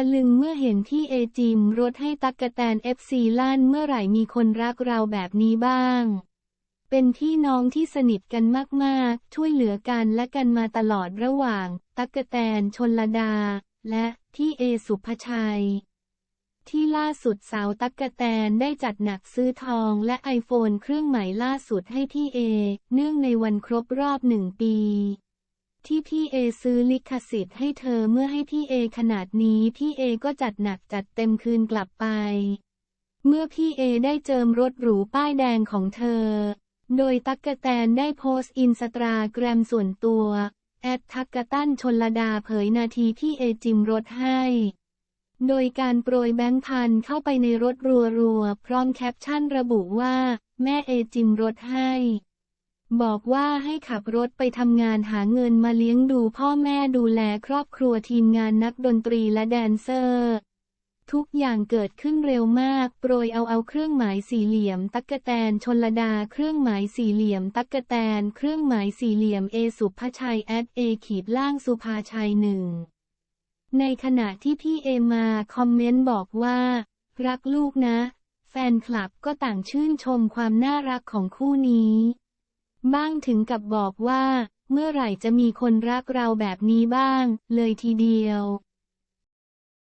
ะลึงเมื่อเห็นที่เอจิมรถให้ตักกะแตนเอฟซีลั่นเมื่อไหร่มีคนรักเราแบบนี้บ้าง เป็นพี่น้องที่สนิทกันมากๆ ช่วยเหลือกันและกันมาตลอดระหว่าง ตักกะแตนชนลดา และที่เอสุภชัย ที่ล่าสุดสาวตักกะแตนได้จัดหนักซื้อทองและไอโฟนเครื่องใหม่ล่าสุดให้ที่เอ เนื่องในวันครบรอบหนึ่งปี ที่พี่เอซื้อลิขสิทธิ์ให้เธอเมื่อให้พี่เอขนาดนี้พี่เอก็จัดหนักจัดเต็มคืนกลับไป เมื่อพี่เอได้เจิมรถหรูป้ายแดงของเธอ โดยตักกะแตนได้โพสต์อินสตาแกรมส่วนตัว แอดทักกะตั้นชนลดาเผยนาทีพี่เอจิมรถให้ โดยการโปรยแบงค์พันเข้าไปในรถรัวๆ พร้อมแคปชั่นระบุว่า แม่เอจิมรถให้ บอกว่าให้ขับรถไปทำงานหาเงินมาเลี้ยงดูพ่อแม่ดูแลครอบครัวทีมงานนักดนตรีและแดนเซอร์ ทุกอย่างเกิดขึ้นเร็วมาก โปรยเอาเอาเครื่องหมายสี่เหลี่ยม ตักกะแตนชนลดา เครื่องหมายสี่เหลี่ยม ตักกะแตน เครื่องหมายสี่เหลี่ยมเอสุภชัยแอดเอขีดล่างสุภาชัยหนึ่งในขณะที่พี่เอมาคอมเมนต์บอกว่า รักลูกนะ แฟนคลับก็ต่างชื่นชมความน่ารักของคู่นี้ บ้างถึงกับบอกว่า เมื่อไหร่จะมีคนรักเราแบบนี้บ้าง เลยทีเดียว